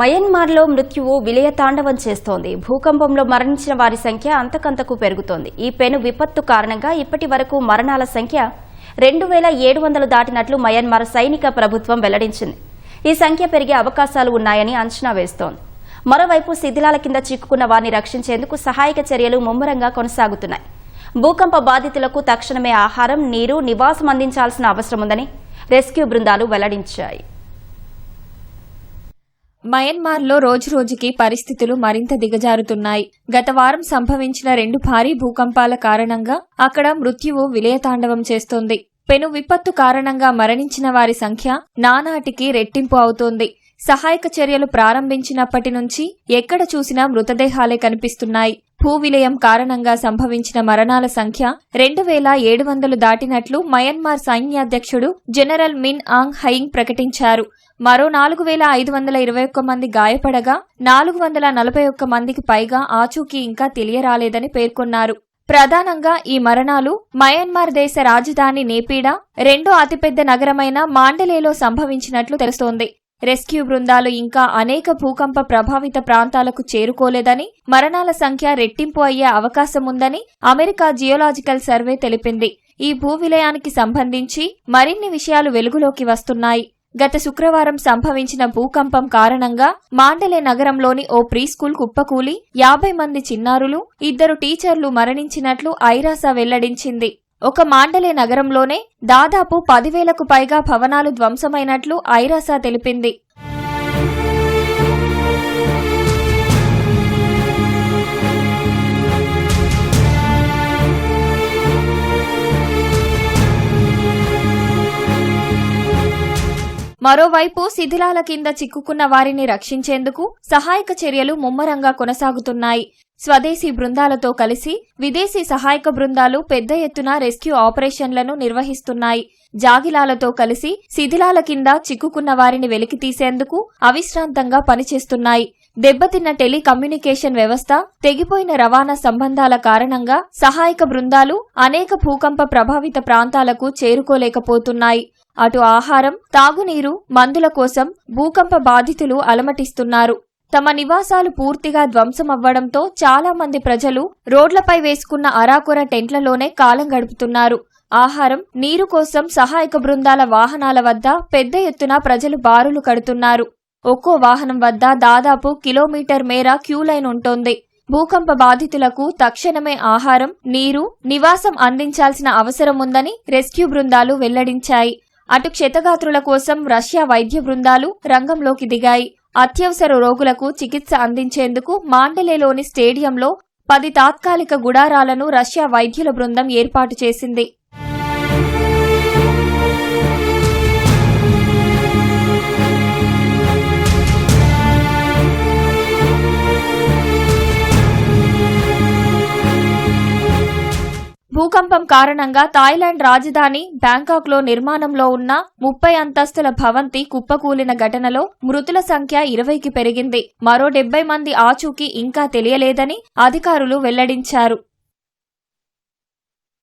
మయన్మార్లో మృత్యువు విలయతాండవం చేస్తోంది. భూకంపంలో మరణించిన వారి సంఖ్య అంతకంతకు పెరుగుతోంది. ఈ పెను విపత్తు కారణంగా ఇప్పటి వరకు మరణాల సంఖ్య రెండు వేల ఏడు వందలు దాటినట్లు మయన్మార్ సైనిక ప్రభుత్వం వెల్లడించింది. ఈ సంఖ్య పెరిగే అవకాశాలు ఉన్నాయని అంచనా వేస్తోంది. మరోవైపు శిథిలాల కింద చిక్కుకున్న వారిని రక్షించేందుకు సహాయక చర్యలు ముమ్మరంగా కొనసాగుతున్నాయి. భూకంప బాధితులకు తక్షణమే ఆహారం నీరు నివాసం అందించాల్సిన అవసరం ఉందని రెస్క్యూ బృందాలు వెల్లడించాయి. మయన్మార్లో రోజురోజుకి పరిస్థితులు మరింత దిగజారుతున్నాయి. గత వారం సంభవించిన రెండు భారీ భూకంపాల కారణంగా అక్కడ మృత్యువు విలయతాండవం చేస్తోంది. పెను విపత్తు కారణంగా మరణించిన వారి సంఖ్య నానాటికి రెట్టింపు అవుతోంది. సహాయక చర్యలు ప్రారంభించినప్పటి నుంచి ఎక్కడ చూసినా మృతదేహాలే కనిపిస్తున్నాయి. భూ విలయం కారణంగా సంభవించిన మరణాల సంఖ్య రెండు వేల ఏడు వందలు దాటినట్లు మయన్మార్ సైన్యాధ్యక్షుడు జనరల్ మిన్ ఆంగ్ హయింగ్ ప్రకటించారు. మరో నాలుగు వేల ఐదు వందల ఇరవై ఒక్క మంది గాయపడగా నాలుగు వందల నలభై ఒక్క మందికి పైగా ఆచూకీ ఇంకా తెలియరాలేదని పేర్కొన్నారు. ప్రధానంగా ఈ మరణాలు మయన్మార్ దేశ రాజధాని నేపీడా రెండో అతిపెద్ద నగరమైన మాండలేలో సంభవించినట్లు తెలుస్తోంది. రెస్క్యూ బృందాలు ఇంకా అనేక భూకంప ప్రభావిత ప్రాంతాలకు చేరుకోలేదని మరణాల సంఖ్య రెట్టింపు అయ్యే అవకాశం ఉందని అమెరికా జియోలాజికల్ సర్వే తెలిపింది. ఈ భూ విలయానికి సంబంధించి మరిన్ని విషయాలు వెలుగులోకి వస్తున్నాయి. గత శుక్రవారం సంభవించిన భూకంపం కారణంగా మాండలే నగరంలోని ఓ ప్రీ స్కూల్ కుప్పకూలి యాభై మంది చిన్నారులు ఇద్దరు టీచర్లు మరణించినట్లు ఐరాస వెల్లడించింది. ఒక మాండలే నగరంలోనే దాదాపు పదివేలకు పైగా భవనాలు ధ్వంసమైనట్లు ఐరాస తెలిపింది. మరోవైపు శిథిలాల కింద చిక్కుకున్న వారిని రక్షించేందుకు సహాయక చర్యలు ముమ్మరంగా కొనసాగుతున్నాయి. స్వదేశీ బృందాలతో కలిసి విదేశీ సహాయక బృందాలు పెద్ద ఎత్తున రెస్క్యూ ఆపరేషన్లను నిర్వహిస్తున్నాయి. జాగిలాలతో కలిసి శిథిలాల కింద చిక్కుకున్న వారిని వెలికితీసేందుకు అవిశ్రాంతంగా పనిచేస్తున్నాయి. దెబ్బతిన్న టెలికమ్యూనికేషన్ వ్యవస్థ తెగిపోయిన రవాణా సంబంధాల కారణంగా సహాయక బృందాలు అనేక భూకంప ప్రభావిత ప్రాంతాలకు చేరుకోలేకపోతున్నాయి. అటు ఆహారం తాగునీరు మందుల కోసం భూకంప బాధితులు అలమటిస్తున్నారు. తమ నివాసాలు పూర్తిగా ధ్వంసమవ్వడంతో చాలా మంది ప్రజలు రోడ్లపై వేసుకున్న అరాకొర టెంట్లలోనే కాలం గడుపుతున్నారు. ఆహారం నీరు కోసం సహాయక బృందాల వాహనాల వద్ద పెద్ద ఎత్తున ప్రజలు బారులు కడుతున్నారు. ఒక్కో వాహనం వద్ద దాదాపు కిలోమీటర్ మేర క్యూ లైన్ ఉంటోంది. భూకంప బాధితులకు తక్షణమే ఆహారం నీరు నివాసం అందించాల్సిన అవసరం ఉందని రెస్క్యూ బృందాలు వెల్లడించాయి. అటు క్షతగాత్రుల కోసం రష్యా వైద్య బృందాలు రంగంలోకి దిగాయి. అత్యవసర రోగులకు చికిత్స అందించేందుకు మాండలేలోని స్టేడియంలో పది తాత్కాలిక గుడారాలను రష్యా వైద్యుల బృందం ఏర్పాటు చేసింది. భూకంపం కారణంగా థాయిలాండ్ రాజధాని బ్యాంకాక్లో నిర్మాణంలో ఉన్న ముప్పై అంతస్తుల భవంతి కుప్పకూలిన ఘటనలో మృతుల సంఖ్య ఇరవైకి పెరిగింది. మరో డెబ్బై మంది ఆచూకీ ఇంకా తెలియలేదని అధికారులు వెల్లడించారు.